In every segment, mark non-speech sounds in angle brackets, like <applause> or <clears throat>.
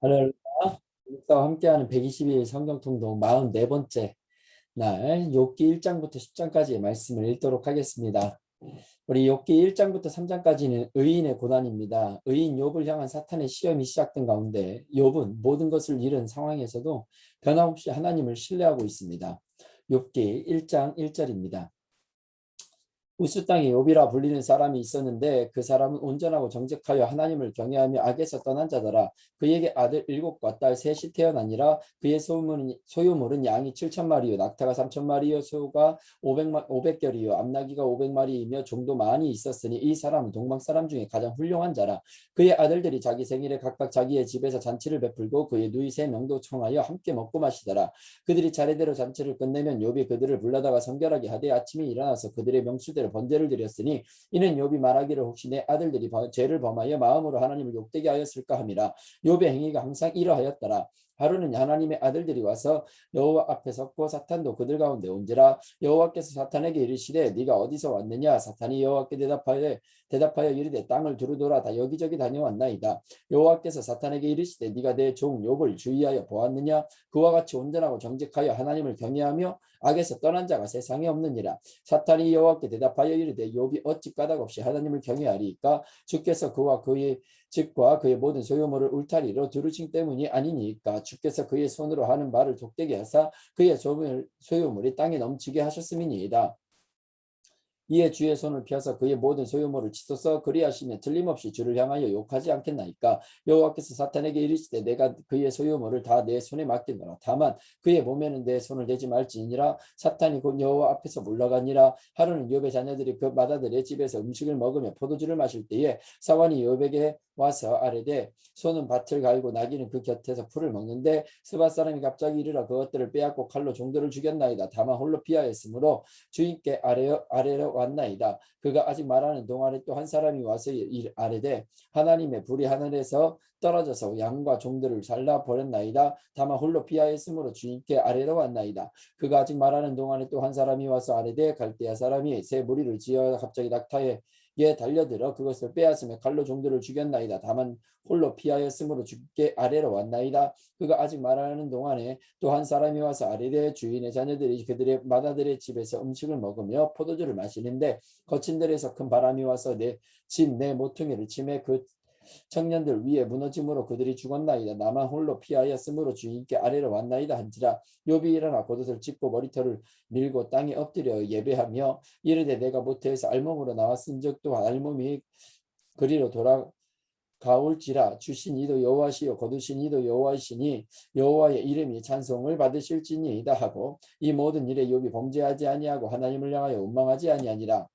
할렐루야. 목사와 함께하는 122일 성경통독 44번째 날 욥기 1장부터 10장까지의 말씀을 읽도록 하겠습니다. 우리 욥기 1장부터 3장까지는 의인의 고난입니다. 의인 욥을 향한 사탄의 시험이 시작된 가운데 욥은 모든 것을 잃은 상황에서도 변함없이 하나님을 신뢰하고 있습니다. 욥기 1장 1절입니다. 우스 땅에 욥이라 불리는 사람이 있었는데 그 사람은 온전하고 정직하여 하나님을 경외하며 악에서 떠난 자더라. 그에게 아들 일곱과 딸 셋이 태어나니라. 그의 소유물은, 소유물은 양이 칠천 마리요 낙타가 삼천 마리요 소가 오백마 오백 결이요 암나기가 오백 마리이며 종도 많이 있었으니 이 사람은 동방 사람 중에 가장 훌륭한 자라. 그의 아들들이 자기 생일에 각각 자기의 집에서 잔치를 베풀고 그의 누이 세 명도 청하여 함께 먹고 마시더라. 그들이 차례대로 잔치를 끝내면 욥이 그들을 불러다가 성결하게 하되 아침에 일어나서 그들의 명수대로 번제를 드렸으니 이는 욥이 말하기를 혹시 내 아들들이 죄를 범하여 마음으로 하나님을 욕되게 하였을까 함이라. 욥의 행위가 항상 이러하였더라 하루는 하나님의 아들들이 와서 여호와 앞에 섰고 사탄도 그들 가운데 온지라 여호와께서 사탄에게 이르시되 네가 어디서 왔느냐? 사탄이 여호와께 대답하여 대답하여 이르되 땅을 두루돌아 다 여기저기 다녀왔나이다. 여호와께서 사탄에게 이르시되 네가 내 종 욥을 주의하여 보았느냐? 그와 같이 온전하고 정직하여 하나님을 경외하며 악에서 떠난 자가 세상에 없느니라. 사탄이 여호와께 대답하여 이르되 욥이 어찌 까닭 없이 하나님을 경외하리까? 주께서 그와 그의 집과 그의 모든 소유물을 울타리로 두루칭 때문이 아니니까 주께서 그의 손으로 하는 말을 독되게 하사 그의 소유물이 땅에 넘치게 하셨음이니이다. 이에 주의 손을 펴서 그의 모든 소유물을 치소서 그리하시면 틀림없이 주를 향하여 욕하지 않겠나이까? 여호와께서 사탄에게 이르시되 내가 그의 소유물을 다 내 손에 맡기노라. 다만 그의 몸에는 내 손을 대지 말지니라. 사탄이 곧 여호와 앞에서 물러가니라. 하루는 욥의 자녀들이 그 마다들의 집에서 음식을 먹으며 포도주를 마실 때에 사원이 욥에게 와서 아래되 소는 밭을 갈고 나귀는 그 곁에서 풀을 먹는데 스바 사람이 갑자기 이르러 그것들을 빼앗고 칼로 종들을 죽였나이다. 다만 홀로 피하였으므로 주인께 아래로 아래로 왔나이다. 그가 아직 말하는 동안에 또 한 사람이 와서 아래되 하나님의 불이 하늘에서 떨어져서 양과 종들을 잘라 버렸나이다. 다만 홀로 피하였으므로 주인께 아래로 왔나이다. 그가 아직 말하는 동안에 또 한 사람이 와서 아래되 갈대아 사람이 새 무리를 지어 갑자기 낙타에 예 달려들어 그것을 빼앗으며 칼로 종들을 죽였나이다. 다만 홀로 피하였으므로 죽게 아래로 왔나이다. 그가 아직 말하는 동안에 또 한 사람이 와서 아래대 주인의 자녀들이 그들의 마다들의 집에서 음식을 먹으며 포도주를 마시는데 거친 들에서 큰 바람이 와서 내 집내 모퉁이를 치매 그 청년들 위에 무너짐으로 그들이 죽었나이다. 나만 홀로 피하였으므로 주인께 아래로 왔나이다 한지라 욥이 일어나 겉옷을 찢고 머리털을 밀고 땅에 엎드려 예배하며 이르되 내가 모태에서 알몸으로 나왔은 적도 알몸이 그리로 돌아 가올지라 주신 이도 여호와시요 거두신 이도 여호와시니 여호와의 이름이 찬송을 받으실지니이다 하고 이 모든 일에 욥이 범죄하지 아니하고 하나님을 향하여 원망하지 아니하니라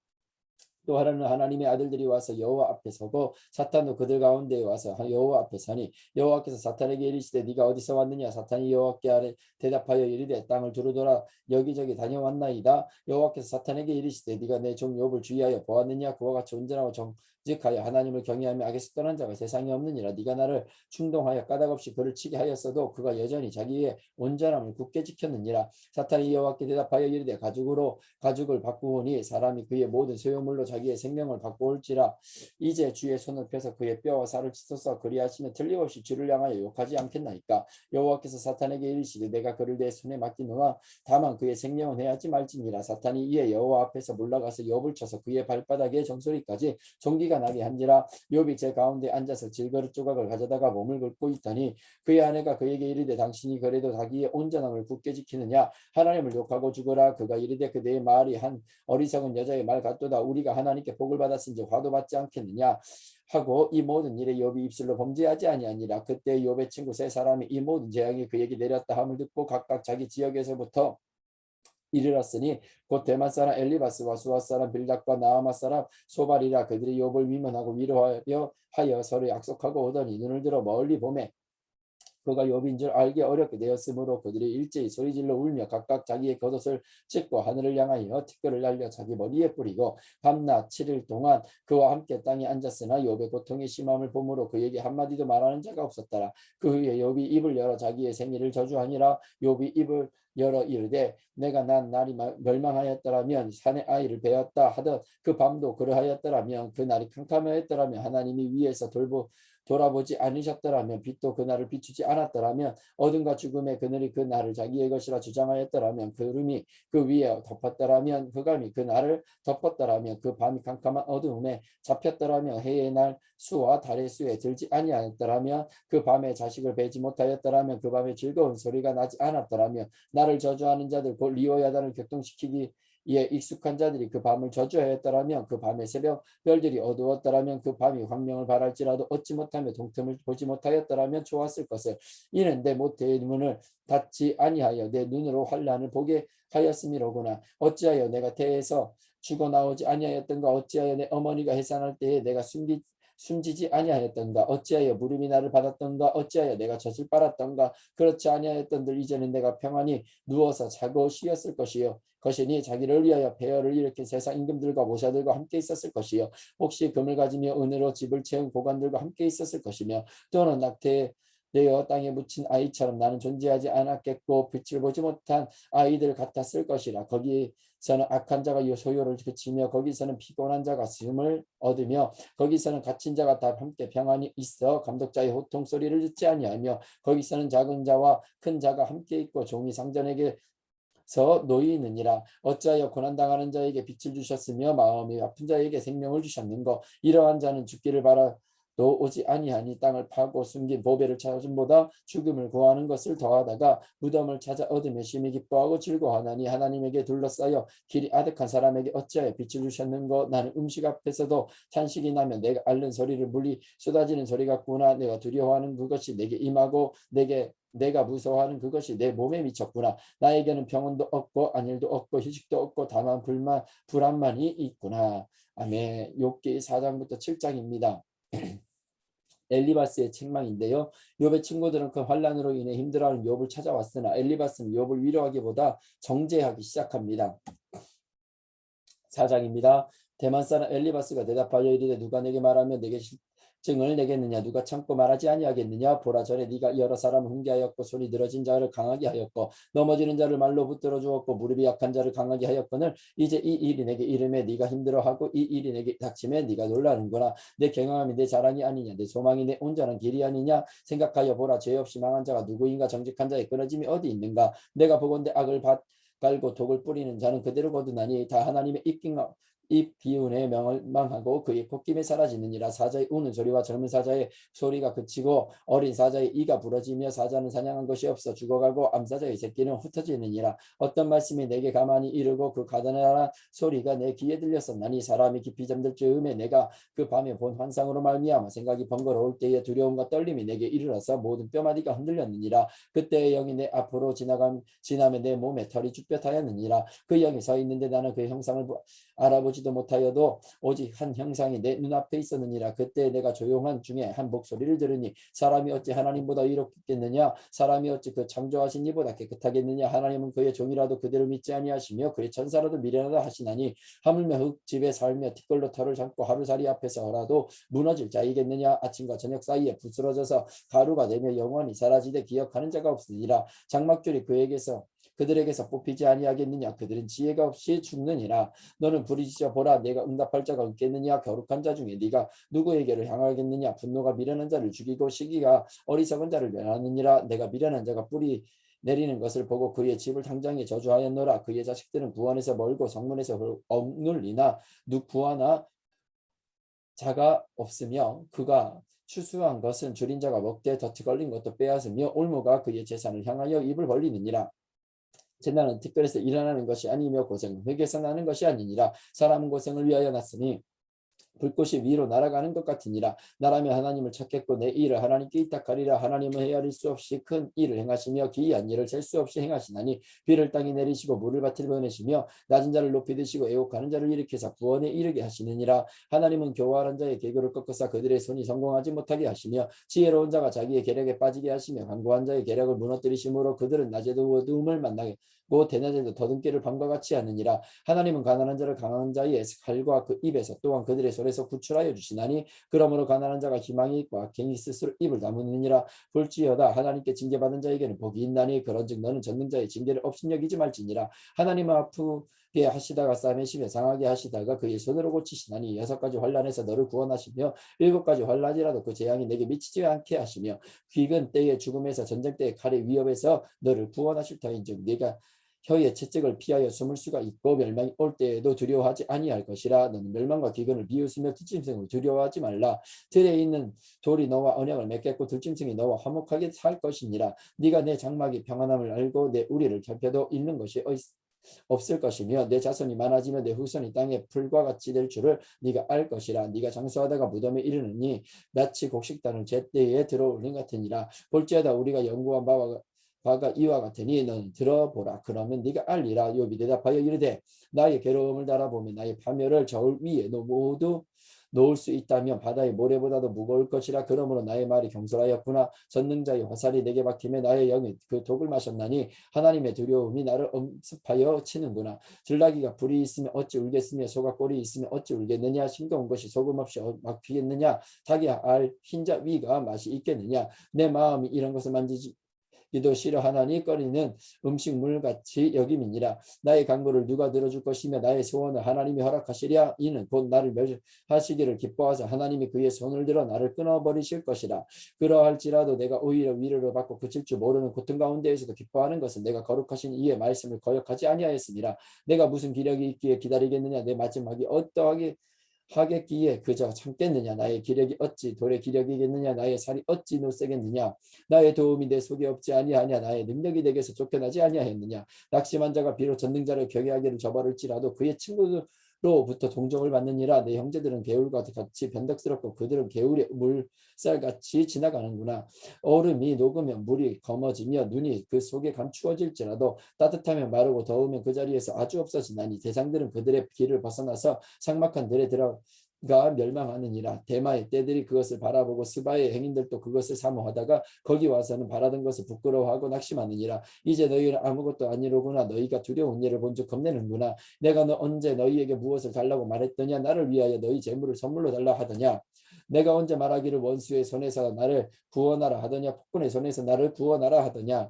또 하나는 하나님의 아들들이 와서 여호와 앞에 서고 사탄도 그들 가운데에 와서 여호와 앞에 서니 여호와께서 사탄에게 이르시되 네가 어디서 왔느냐? 사탄이 여호와께 아래 대답하여 이르되 땅을 두루돌아 여기저기 다녀왔나이다. 여호와께서 사탄에게 이르시되 네가 내 종 욥을 주의하여 보았느냐? 그와 같이 온전하고 정 즉하여 하나님을 경외하며 악에서 떠난 자가 세상에 없느니라. 네가 나를 충동하여 까닭없이 그를 치게 하였어도 그가 여전히 자기의 온전함을 굳게 지켰느니라. 사탄이 여호와께 대답하여 이르되 가죽으로 가죽을 바꾸오니 사람이 그의 모든 소유물로 자기의 생명을 바꾸올지라 이제 주의 손을 펴서 그의 뼈와 살을 찢어서 그리하시면 틀림없이 주를 향하여 욕하지 않겠나이까? 여호와께서 사탄에게 이르시되 내가 그를 내 손에 맡기노라. 다만 그의 생명은 해하지 말지니라. 사탄이 이에 여호와 앞에서 물러가서 엽을 쳐서 그의 발바닥에 정소리까지 종기가 나게 한지라. 욥이 제 가운데 앉아서 질그릇 조각을 가져다가 몸을 긁고 있더니 그의 아내가 그에게 이르되 당신이 그래도 자기의 온전함을 굳게 지키느냐? 하나님을 욕하고 죽어라. 그가 이르되 그대의 말이 한 어리석은 여자의 말 같도다. 우리가 하나님께 복을 받았은지 화도 받지 않겠느냐? 하고 이 모든 일에 욥이 입술로 범죄하지 아니하니라. 그때 욥의 친구 세 사람이 이 모든 재앙이 그에게 내렸다 함을 듣고 각각 자기 지역에서부터 이르렀으니 곧 대만 사람 엘리바스와 수아 사람 빌닥과 나아마 사람 소발이라 그들이 욥을 위문하고 위로하여 하여 서로 약속하고 오더니 눈을 들어 멀리 보매 그가 욥인 줄 알기 어렵게 되었으므로 그들이 일제히 소리질러 울며 각각 자기의 겉옷을 찢고 하늘을 향하여 티끌을 날려 자기 머리에 뿌리고 밤낮 7일 동안 그와 함께 땅에 앉았으나 욥의 고통이 심함을 보므로 그에게 한마디도 말하는 자가 없었더라. 그 후에 욥이 입을 열어 자기의 생일을 저주하니라 욥이 입을 열어 이르되 내가 난 날이 멸망하였더라면 산의 아이를 베었다 하던 그 밤도 그러하였더라면 그 날이 캄캄하였더라면 하나님이 위에서 돌보 돌아보지 않으셨더라면 빛도 그날을 비추지 않았더라면 어둠과 죽음의 그늘이 그 날을 자기의 것이라 주장하였더라면 구름이 그 위에 덮었더라면 흑암이 그 날을 덮었더라면 그 밤이 캄캄한 어두움에 잡혔더라면 해의 날 수와 달의 수에 들지 아니하였더라면 그 밤에 자식을 베지 못하였더라면 그 밤에 즐거운 소리가 나지 않았더라면 나를 저주하는 자들 곧 리오야단을 격동시키기 이에 익숙한 자들이 그 밤을 저주하였더라면 그 밤의 새벽 별들이 어두웠더라면 그 밤이 광명을 발할지라도 얻지 못하며 동틈을 보지 못하였더라면 좋았을 것을. 이는 내 모태의 문을 닫지 아니하여 내 눈으로 환란을 보게 하였음이로구나. 어찌하여 내가 태에서 죽어 나오지 아니하였던가? 어찌하여 내 어머니가 해산할 때에 내가 숨기 숨지지 아니하였던가 어찌하여 물음이 나를 받았던가 어찌하여 내가 젖을 빨았던가 그렇지 아니하였던들 이제는 내가 평안히 누워서 자고 쉬었을 것이요. 것이니 자기를 위하여 배열을 일으킨 세상 임금들과 모사들과 함께 있었을 것이요. 혹시 금을 가지며 은으로 집을 채운 고관들과 함께 있었을 것이며 또는 낙태 내어 땅에 묻힌 아이처럼 나는 존재하지 않았겠고 빛을 보지 못한 아이들 같았을 것이라. 거기서는 악한 자가 소요를 그치며 거기서는 피곤한 자가 숨을 얻으며 거기서는 갇힌 자가 다 함께 평안히 있어 감독자의 호통 소리를 듣지 아니하며 거기서는 작은 자와 큰 자가 함께 있고 종이 상전에게 서 놓이느니라. 어찌하여 고난당하는 자에게 빛을 주셨으며 마음이 아픈 자에게 생명을 주셨는고? 이러한 자는 죽기를 바라 또 오지 아니하니 땅을 파고 숨긴 보배를 찾음보다 죽음을 구하는 것을 더하다가 무덤을 찾아 얻으며 심히 기뻐하고 즐거워하나니 하나님에게 둘러싸여 길이 아득한 사람에게 어찌하여 빛을 주셨는고 나는 음식 앞에서도 탄식이 나면 내가 앓는 소리를 물리 쏟아지는 소리 같구나 내가 두려워하는 그것이 내게 임하고 내게 내가 무서워하는 그것이 내 몸에 미쳤구나. 나에게는 병원도 없고 안일도 없고 휴식도 없고 다만 불만 불안만이 있구나. 아멘. 욥기 4장부터 7장입니다. <clears throat> 엘리바스의 책망인데요. 욥의 친구들은 그 환란으로 인해 힘들어하는 욥을 찾아왔으나 엘리바스는 욥을 위로하기보다 정죄하기 시작합니다. <clears throat> 4장입니다. 대만 사람 엘리바스가 대답하여 이르되 누가 내게 말하면 내게 증을 내겠느냐 누가 참고 말하지 아니하겠느냐? 보라 전에 네가 여러 사람을 훈계하였고 손이 늘어진 자를 강하게 하였고 넘어지는 자를 말로 붙들어 주었고 무릎이 약한 자를 강하게 하였거늘 이제 이 일이 내게 이름에 네가 힘들어하고 이 일이 내게 닥침에 네가 놀라는구나. 내 경영함이 내 자랑이 아니냐? 내 소망이 내 온전한 길이 아니냐? 생각하여 보라 죄 없이 망한 자가 누구인가? 정직한 자의 끊어짐이 어디 있는가? 내가 보건대 악을 받 갈고 독을 뿌리는 자는 그대로 거두나니 다 하나님의 입긴 가이 비운의 명망하고 그의 콧김에 사라지느니라. 사자의 우는 소리와 젊은 사자의 소리가 그치고 어린 사자의 이가 부러지며 사자는 사냥한 것이 없어 죽어가고 암사자의 새끼는 흩어지느니라. 어떤 말씀이 내게 가만히 이르고 그 가다나라 소리가 내 귀에 들렸었나니 사람이 깊이 잠들 즈음에 내가 그 밤에 본 환상으로 말미암아 생각이 번거로울 때에 두려움과 떨림이 내게 이르러서 모든 뼈마디가 흔들렸느니라. 그때의 영이 내 앞으로 지나감 지나며 내 몸에 털이 쭈뼛하였느니라. 그 영이 서 있는데 나는 그 형상을 알아보지 보지도 못하여도 오직 한 형상이 내 눈앞에 있었느니라. 그때 내가 조용한 중에 한 목소리를 들으니 사람이 어찌 하나님보다 이롭겠느냐? 사람이 어찌 그 창조하신 이보다 깨끗하겠느냐? 하나님은 그의 종이라도 그대로 믿지 아니하시며 그의 천사라도 미련하다 하시나니 하물며 흙집에 살며 티끌로 털을 잡고 하루살이 앞에서라도 무너질 자이겠느냐? 아침과 저녁 사이에 부스러져서 가루가 되며 영원히 사라지되 기억하는 자가 없으니라. 장막줄이 그에게서 그들에게서 뽑히지 아니하겠느냐? 그들은 지혜가 없이 죽느니라. 너는 부르짖어 보라. 내가 응답할 자가 없겠느냐? 겨룩한 자 중에 네가 누구에게를 향하겠느냐? 분노가 미련한 자를 죽이고 시기가 어리석은 자를 멸하느니라. 내가 미련한 자가 뿌리 내리는 것을 보고 그의 집을 당장에 저주하였노라. 그의 자식들은 구원에서 멀고 성문에서 억눌리나 누 구하나 자가 없으며 그가 추수한 것은 줄인 자가 먹되 덫이 걸린 것도 빼앗으며 올무가 그의 재산을 향하여 입을 벌리느니라 재난은 특별해서 일어나는 것이 아니며 고생은 회개서 나는 것이 아니니라. 사람은 고생을 위하여 났으니 불꽃이 위로 날아가는 것 같으니라. 나라면 하나님을 찾겠고 내 일을 하나님께 이탁하리라. 하나님은 헤아릴 수 없이 큰 일을 행하시며 기이한 일을 셀 수 없이 행하시나니 비를 땅에 내리시고 물을 밭에 보내시며 낮은 자를 높이 드시고 애곡하는 자를 일으키사 구원에 이르게 하시느니라. 하나님은 교활한 자의 계교를 꺾으사 그들의 손이 성공하지 못하게 하시며 지혜로운 자가 자기의 계략에 빠지게 하시며 강구한 자의 계략을 무너뜨리심으로 그들은 낮에도 어두움을 만나게 고 대낮에도 더듬기를 밤과 같이 하느니라. 하나님은 가난한 자를 강한 자의 칼과 그 입에서 또한 그들의 손에서 구출하여 주시나니 그러므로 가난한 자가 희망이 있고 악행이 스스로 입을 다무느니라. 볼지어다. 하나님께 징계받은 자에게는 복이 있나니 그런즉 너는 전능 자의 징계를 업신여기지 말지니라. 하나님은 아 프게 하시다가 싸매시며 상하게 하시다가 그의 손으로 고치시나니 여섯 가지 환란에서 너를 구원하시며 일곱 가지 환란이라도 그 재앙이 내게 미치지 않게 하시며 귀근 때의 죽음에서 전쟁 때의 칼의 위협에서 너를 구원하실 터인즉 네가 혀의 채찍을 피하여 숨을 수가 있고 멸망이 올 때에도 두려워하지 아니할 것이라. 너는 멸망과 기근을 비웃으며 들짐승을 두려워하지 말라. 들에 있는 돌이 너와 언약을 맺겠고 들짐승이 너와 화목하게 살 것이니라. 네가 내 장막이 평안함을 알고 내 우리를 결펴도 잃는 것이 없을 것이며 내 자손이 많아지며 내 후손이 땅에 풀과 같이 될 줄을 네가 알 것이라. 네가 장수하다가 무덤에 이르느니 마치 곡식단을 제때에 들어올린 같으니라. 볼지어다 우리가 연구한 바와 바가 이와 같으니 너는 들어보라. 그러면 네가 알리라. 요비 대답하여 이르되 나의 괴로움을 달아보며 나의 파멸을 저울 위에 너 모두 놓을 수 있다면 바다의 모래보다도 무거울 것이라 그러므로 나의 말이 경솔하였구나. 전능자의 화살이 내게 박히며 나의 영이 그 독을 마셨나니 하나님의 두려움이 나를 엄습하여 치는구나. 들나기가 불이 있으면 어찌 울겠으며 소가 꼴이 있으면 어찌 울겠느냐? 싱거운 것이 소금 없이 어, 막히겠느냐? 닭이 알 흰자 위가 맛이 있겠느냐? 내 마음이 이런 것을 만지지 이도 싫어하나니 꺼리는 음식물 같이 여김이니라. 나의 강구를 누가 들어줄 것이며 나의 소원을 하나님이 허락하시랴. 이는 곧 나를 멸하시기를 기뻐하사 하나님이 그의 손을 들어 나를 끊어버리실 것이라. 그러할지라도 내가 오히려 위로를 받고 그칠 줄 모르는 고통 가운데에서도 기뻐하는 것은 내가 거룩하신 이의 말씀을 거역하지 아니하였습니다. 내가 무슨 기력이 있기에 기다리겠느냐? 내 마지막이 어떠하게 하겠기에 그저 참겠느냐 나의 기력이 어찌 돌의 기력이겠느냐 나의 살이 어찌 노세겠느냐 나의 도움이 내 속에 없지 아니하냐 나의 능력이 내게서 쫓겨나지 아니하였느냐. 낙심한 자가 비록 전능자를 경외하기를 저버릴지라도 그의 친구들 로부터 동정을 받느니라. 내 형제들은 개울과 같이 변덕스럽고 그들은 개울의 물살같이 지나가는구나. 얼음이 녹으면 물이 검어지며 눈이 그 속에 감추어질지라도 따뜻하면 마르고 더우면 그 자리에서 아주 없어지나니 대상들은 그들의 길을 벗어나서 상막한 들에 들어 가 멸망하느니라. 대마의 떼들이 그것을 바라보고 스바의 행인들도 그것을 사모하다가 거기 와서는 바라던 것을 부끄러워하고 낙심하느니라. 이제 너희는 아무것도 아니로구나. 너희가 두려운 일을 본즉 겁내는구나. 내가 너 언제 너희에게 무엇을 달라고 말했더냐? 나를 위하여 너희 재물을 선물로 달라 하더냐? 내가 언제 말하기를 원수의 손에서 나를 구원하라 하더냐? 폭군의 손에서 나를 구원하라 하더냐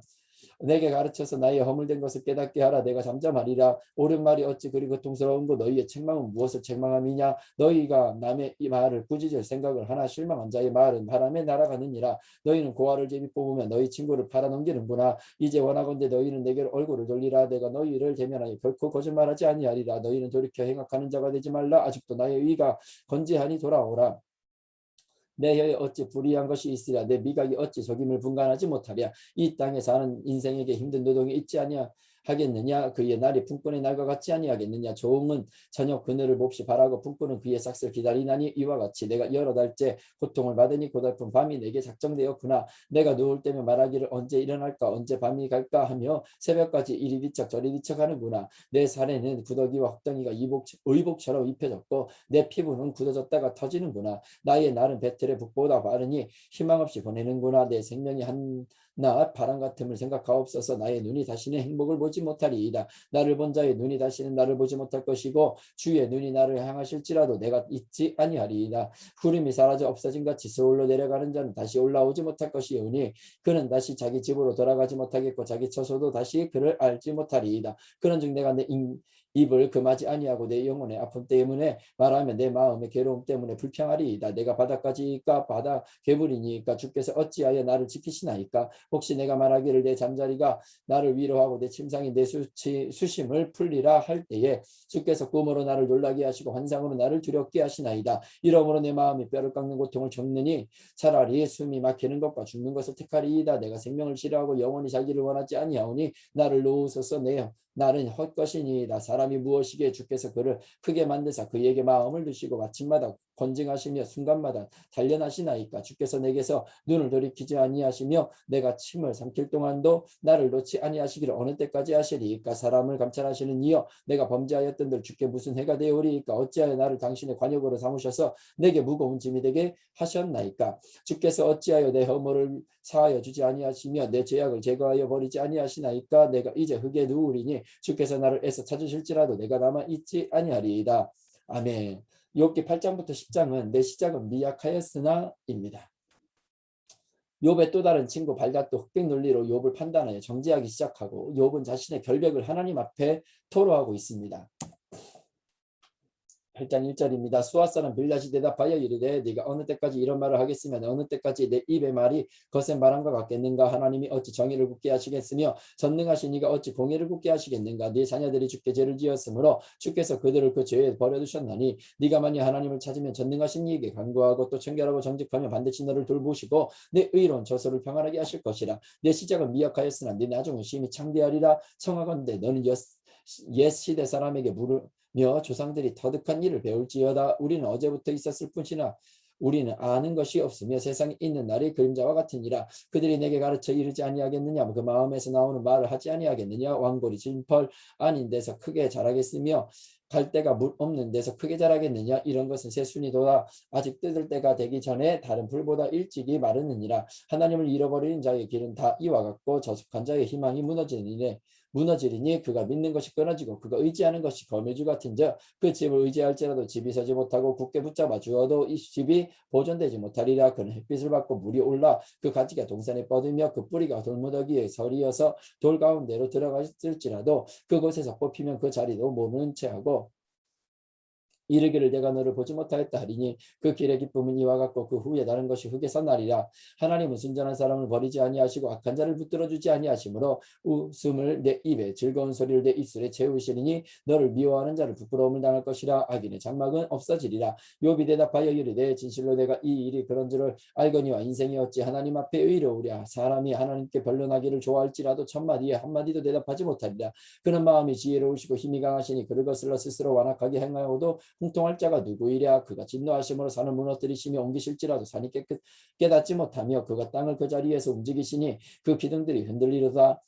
내게 가르쳐서 나의 허물된 것을 깨닫게 하라. 내가 잠잠하리라. 옳은 말이 어찌 그리 고통스러운 거 너희의 책망은 무엇을 책망함이냐? 너희가 남의 이 말을 꾸짖을 생각을 하나 실망한 자의 말은 바람에 날아가느니라. 너희는 고아를 제비 뽑으면 너희 친구를 팔아넘기는구나. 이제 원하건대 너희는 내게 얼굴을 돌리라. 내가 너희를 대면하여 결코 거짓말하지 아니하리라. 너희는 돌이켜 행악하는 자가 되지 말라. 아직도 나의 의가 건재하니 돌아오라 내 혀에 어찌 불의한 것이 있으랴? 내 미각이 어찌 속임을 분간하지 못하랴? 이 땅에 사는 인생에게 힘든 노동이 있지 아니하 하겠느냐? 그의 날이 품꾼의 날과 같지 아니하겠느냐? 종은 저녁 그늘을 몹시 바라고 품꾼은 그의 삭슬 기다리나니 이와 같이 내가 여러 달째 고통을 받으니 고달픈 밤이 내게 작정되었구나. 내가 누울 때면 말하기를 언제 일어날까? 언제 밤이 갈까? 하며 새벽까지 이리 뒤척 저리 뒤척 하는구나. 내 살에는 구더기와 헛덩이가 이복, 의복처럼 입혀졌고 내 피부는 굳어졌다가 터지는구나. 나의 날은 배틀의 북보다 빠르니 희망 없이 보내는구나. 내 생명이 한 나 바람 같음을 생각하옵소서 나의 눈이 다시는 행복을 보지 못하리이다. 나를 본 자의 눈이 다시는 나를 보지 못할 것이고 주의 눈이 나를 향하실지라도 내가 있지 아니하리이다. 구름이 사라져 없어진 같이 서울로 내려가는 자는 다시 올라오지 못할 것이오니 그는 다시 자기 집으로 돌아가지 못하겠고 자기 처소도 다시 그를 알지 못하리이다. 그런즉 내가 내 인, 입을 금하지 아니하고 내 영혼의 아픔 때문에 말하면 내 마음의 괴로움 때문에 불평하리이다. 내가 바닥까지니까 바다 괴물이니까 주께서 어찌하여 나를 지키시나이까 혹시 내가 말하기를 내 잠자리가 나를 위로하고 내 침상이 내 수치, 수심을 풀리라 할 때에 주께서 꿈으로 나를 놀라게 하시고 환상으로 나를 두렵게 하시나이다. 이러므로 내 마음이 뼈를 깎는 고통을 겪느니 차라리 숨이 막히는 것과 죽는 것을 택하리이다. 내가 생명을 싫어하고 영원히 자기를 원하지 아니하오니 나를 놓으소서 내 나는 헛것이니이다. 사람이 무엇이기에 주께서 그를 크게 만드사 그에게 마음을 두시고 마침마다 권징하시며 순간마다 단련하시나이까? 주께서 내게서 눈을 돌이키지 아니하시며 내가 침을 삼킬 동안도 나를 놓지 아니하시기를 어느 때까지 하시리이까? 사람을 감찰하시는 이여 내가 범죄하였던들 주께 무슨 해가 되오리이까? 어찌하여 나를 당신의 관역으로 삼으셔서 내게 무거운 짐이 되게 하셨나이까? 주께서 어찌하여 내 허물을 사하여 주지 아니하시며 내 죄악을 제거하여 버리지 아니하시나이까? 내가 이제 흙에 누우리니 주께서 나를 애써 찾으실지라도 내가 남아 있지 아니하리이다. 아멘 욥기 8장부터 10장은 내 시작은 미약하였으나입니다. 욥의 또 다른 친구 발닷도 흑백 논리로 욥을 판단하여 정죄하기 시작하고 욥은 자신의 결백을 하나님 앞에 토로하고 있습니다. 8장 1절입니다. 수아 사람 빌닷이 대답하여 이르되 네가 어느 때까지 이런 말을 하겠으면 어느 때까지 내 입의 말이 거센 바람과 같겠는가? 하나님이 어찌 정의를 굳게 하시겠으며 전능하신 이가 어찌 공의를 굳게 하시겠는가? 네 자녀들이 주께 죄를 지었으므로 주께서 그들을 그 죄에 버려두셨나니 네가 만약 하나님을 찾으면 전능하신 이에게 간구하고 또 청결하고 정직하면 반드시 너를 돌보시고 내 의로운 저소를 평안하게 하실 것이라. 내 시작은 미약하였으나 네 나중은 심히 창대하리라. 청하건대 너는 옛, 옛 시대 사람에게 물을 며 조상들이 터득한 일을 배울지어다. 우리는 어제부터 있었을 뿐이나 우리는 아는 것이 없으며 세상에 있는 날이 그림자와 같으니라. 그들이 내게 가르쳐 이르지 아니하겠느냐? 그 마음에서 나오는 말을 하지 아니하겠느냐? 왕골이 진펄 아닌 데서 크게 자라겠으며 갈 데가 물 없는 데서 크게 자라겠느냐? 이런 것은 새순이도다. 아직 뜯을 때가 되기 전에 다른 풀보다 일찍이 마르느니라. 하나님을 잃어버리는 자의 길은 다 이와 같고 저속한 자의 희망이 무너지니래 무너지리니 그가 믿는 것이 끊어지고 그가 의지하는 것이 거미줄 같은즉 그 집을 의지할지라도 집이 서지 못하고 굳게 붙잡아 주어도 이 집이 보존되지 못하리라. 그는 햇빛을 받고 물이 올라 그 가지가 동산에 뻗으며 그 뿌리가 돌무더기에 서리어서 돌 가운데로 들어갔을지라도 그곳에서 뽑히면 그 자리도 모르는 채 하고 이르기를 내가 너를 보지 못하였다 하리니 그 길의 기쁨은 이와 같고 그 후에 다른 것이 흙에서 나리라. 하나님은 순전한 사람을 버리지 아니하시고 악한 자를 붙들어 주지 아니하시므로 웃음을 내 입에 즐거운 소리를 내 입술에 채우시리니 너를 미워하는 자를 부끄러움을 당할 것이라. 악인의 장막은 없어지리라. 욥이 대답하여 이르되 진실로 내가 이 일이 그런 줄을 알거니와 인생이 어찌 하나님 앞에 의로우랴. 사람이 하나님께 변론하기를 좋아할지라도 첫마디에 한마디도 대답하지 못하리라. 그는 마음이 지혜로우시고 힘이 강하시니 그를 거슬러 스스로 완악하게 행하여도 흥통할 자가 누구이랴? 그가 진노하심으로 산을 무너뜨리시며 옮기실지라도 산이 깨끗 깨닫지 못하며 그가 땅을 그 자리에서 움직이시니 그 기둥들이 흔들리로다.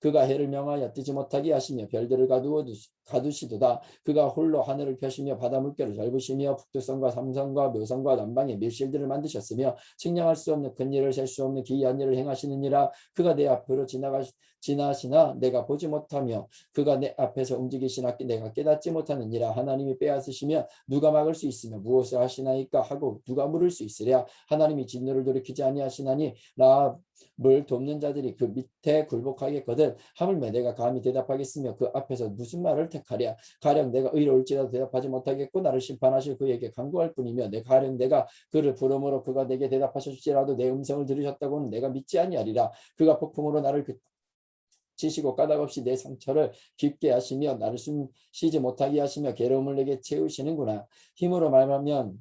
그가 해를 명하여 뜨지 못하게 하시며 별들을 가두어 가두시도다. 그가 홀로 하늘을 펴시며 바다 물결을 넓으시며 북두성과 삼성과 묘성과 남방의 밀실들을 만드셨으며 측량할 수 없는 큰 일을 셀 수 없는 기이한 일을 행하시느니라. 그가 내 앞으로 지나가 지나시나 내가 보지 못하며 그가 내 앞에서 움직이시나 내가 깨닫지 못하느니라. 하나님이 빼앗으시며 누가 막을 수 있으며 무엇을 하시나이까 하고 누가 물을 수 있으랴. 하나님이 진노를 돌이키지 아니하시나니 라합을 돕는 자들이 그 밑에 굴복하겠거든. 하물며 내가 감히 대답하겠으며 그 앞에서 무슨 말을 택하랴. 가령 내가 의로울지라도 대답하지 못하겠고 나를 심판하실 그에게 간구할 뿐이며 내 가령 내가 그를 부름으로 그가 내게 대답하실지라도 내 음성을 들으셨다고는 내가 믿지 아니하리라. 그가 폭풍으로 나를 그 지시고 까닭 없이 내 상처를 깊게 하시며 나를 숨 쉬지 못하게 하시며 괴로움을 내게 채우시는구나. 힘으로 말하면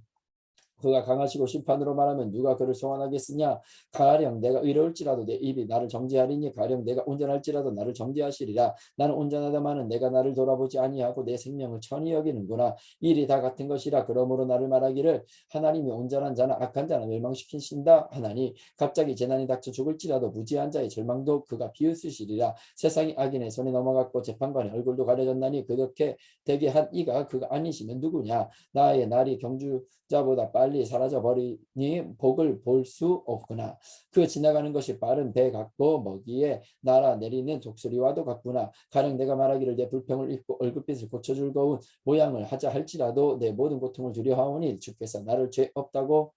그가 강하시고 심판으로 말하면 누가 그를 소환하겠으냐? 가령 내가 의로울지라도 내 입이 나를 정죄하리니 가령 내가 온전할지라도 나를 정죄하시리라. 나는 온전하다마는 내가 나를 돌아보지 아니하고 내 생명을 천히 여기는구나. 일이 다 같은 것이라 그러므로 나를 말하기를 하나님이 온전한 자나 악한 자나 멸망시키신다 하나니 갑자기 재난이 닥쳐 죽을지라도 무지한 자의 절망도 그가 비웃으시리라. 세상이 악인의 손에 넘어갔고 재판관의 얼굴도 가려졌나니 그렇게 되게 한 이가 그가 아니시면 누구냐? 나의 날이 경주자보다 빨리 빨리 사라져 버리니 복을 볼 수 없구나. 그 지나가는 것이 빠른 배 같고 먹이에 날아 내리는 독수리와도 같구나. 가령 내가 말하기를 내 불평을 입고 얼굴빛을 고쳐 즐거운 모양을 하자 할지라도 내 모든 고통을 두려하오니 주께서 나를 죄 없다고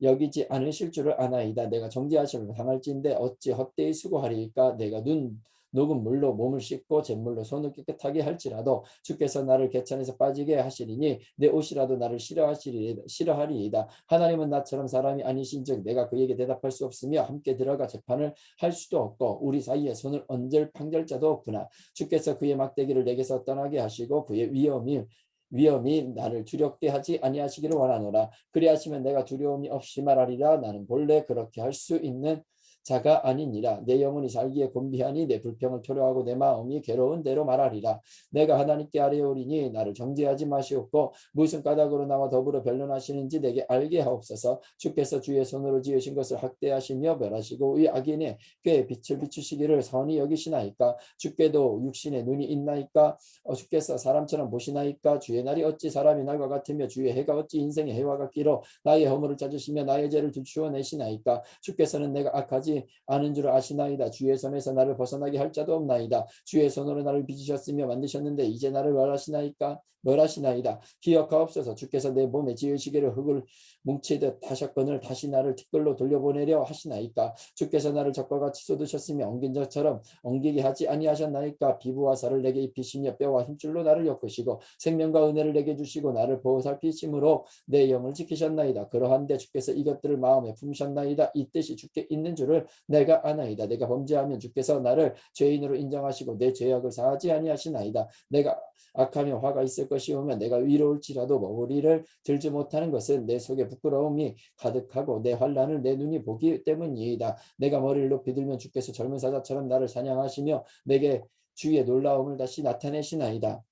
여기지 않으실 줄을 아나이다. 내가 정죄하심을 당할지인데 어찌 헛되이 수고하리까 내가 눈 녹은 물로 몸을 씻고 잿물로 손을 깨끗하게 할지라도 주께서 나를 개천에서 빠지게 하시리니 내 옷이라도 나를 싫어하시리 싫어하리이다. 하나님은 나처럼 사람이 아니신즉 내가 그에게 대답할 수 없으며 함께 들어가 재판을 할 수도 없고 우리 사이에 손을 얹을 판결자도 없구나. 주께서 그의 막대기를 내게서 떠나게 하시고 그의 위험이 위험이 나를 두렵게 하지 아니하시기를 원하노라. 그리하시면 내가 두려움이 없이 말하리라. 나는 본래 그렇게 할 수 있는 자가 아니니라. 내 영혼이 살기에 곤비하니 내 불평을 토로하고 내 마음이 괴로운 대로 말하리라. 내가 하나님께 아뢰오리니 나를 정죄하지 마시옵고 무슨 까닭으로 나와 더불어 변론하시는지 내게 알게 하옵소서. 주께서 주의 손으로 지으신 것을 학대하시며 멸하시고 이 악인의 꾀에 빛을 비추시기를 선히 여기시나이까? 주께도 육신에 눈이 있나이까? 어, 주께서 사람처럼 보시나이까? 주의 날이 어찌 사람이 날과 같으며 주의 해가 어찌 인생의 해와 같기로 나의 허물을 찾으시며 나의 죄를 들추어 내시나이까? 주께서는 내가 악하지 아는 줄 아시나이다. 주의 손에서 나를 벗어나게 할 자도 없나이다. 주의 손으로 나를 빚으셨으며 만드셨는데 이제 나를 멸하시나이까? 멸하시나이다. 기억하옵소서 주께서 내 몸에 지으시기를 흙을 뭉치듯 하셨건을 다시 나를 티끌로 돌려보내려 하시나이까? 주께서 나를 적과 같이 쏟으셨으며 엉긴 자처럼 엉기게 하지 아니하셨나이까? 피부와 살을 내게 입히시며 뼈와 힘줄로 나를 엮으시고 생명과 은혜를 내게 주시고 나를 보살피심으로 내 영을 지키셨나이다. 그러한데 주께서 이것들을 마음에 품으셨나이다. 이 뜻이 주께 있는 줄을 내가 아나이다. 내가 범죄하면 주께서 나를 죄인으로 인정하시고 내 죄악을 사하지 아니하시나이다. 내가 악하며 화가 있을 것이오면 내가 위로울지라도 머리를 들지 못하는 것은 내 속에 부끄러움이 가득하고 내 환란을 내 눈이 보기 때문이다. 내가 머리를 높이 들면 주께서 젊은 사자처럼 나를 사냥하시며 내게 주의 놀라움을 다시 나타내시나이다.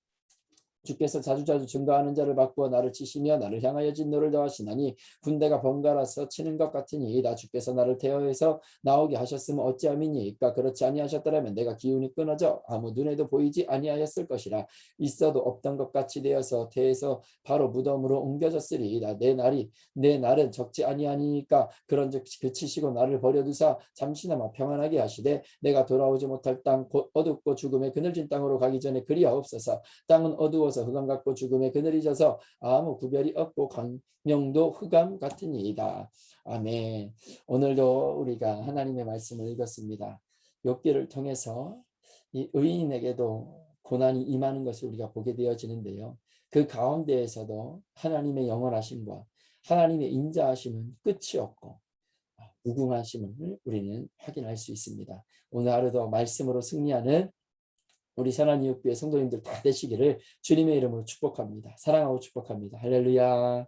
주께서 자주자주 증거하는 자를 바꾸어 나를 치시며 나를 향하여 진노를 더하시나니 군대가 번갈아서 치는 것 같으니이다. 주께서 나를 태어에서 나오게 하셨으면 어찌함이니까 그렇지 아니하셨더라면 내가 기운이 끊어져 아무 눈에도 보이지 아니하였을 것이라 있어도 없던 것 같이 되어서 태에서 바로 무덤으로 옮겨졌으리이다. 내 날이 내 날은 적지 아니하니까 그런즉 그치시고 나를 버려두사 잠시나마 평안하게 하시되 내가 돌아오지 못할 땅 곧 어둡고 죽음의 그늘진 땅으로 가기 전에 그리하옵소서 땅은 어두워 서 흑암 같고 죽음의 그늘이 져서 아무 구별이 없고 광명도 흑암 같으니이다. 아멘. 오늘도 우리가 하나님의 말씀을 읽었습니다. 욥기를 통해서 이 의인에게도 고난이 임하는 것을 우리가 보게 되어지는데요. 그 가운데에서도 하나님의 영원하심과 하나님의 인자하심은 끝이 없고 무궁하심을 우리는 확인할 수 있습니다. 오늘 하루도 말씀으로 승리하는 우리 선한 이웃교회 성도님들 다 되시기를 주님의 이름으로 축복합니다. 사랑하고 축복합니다. 할렐루야.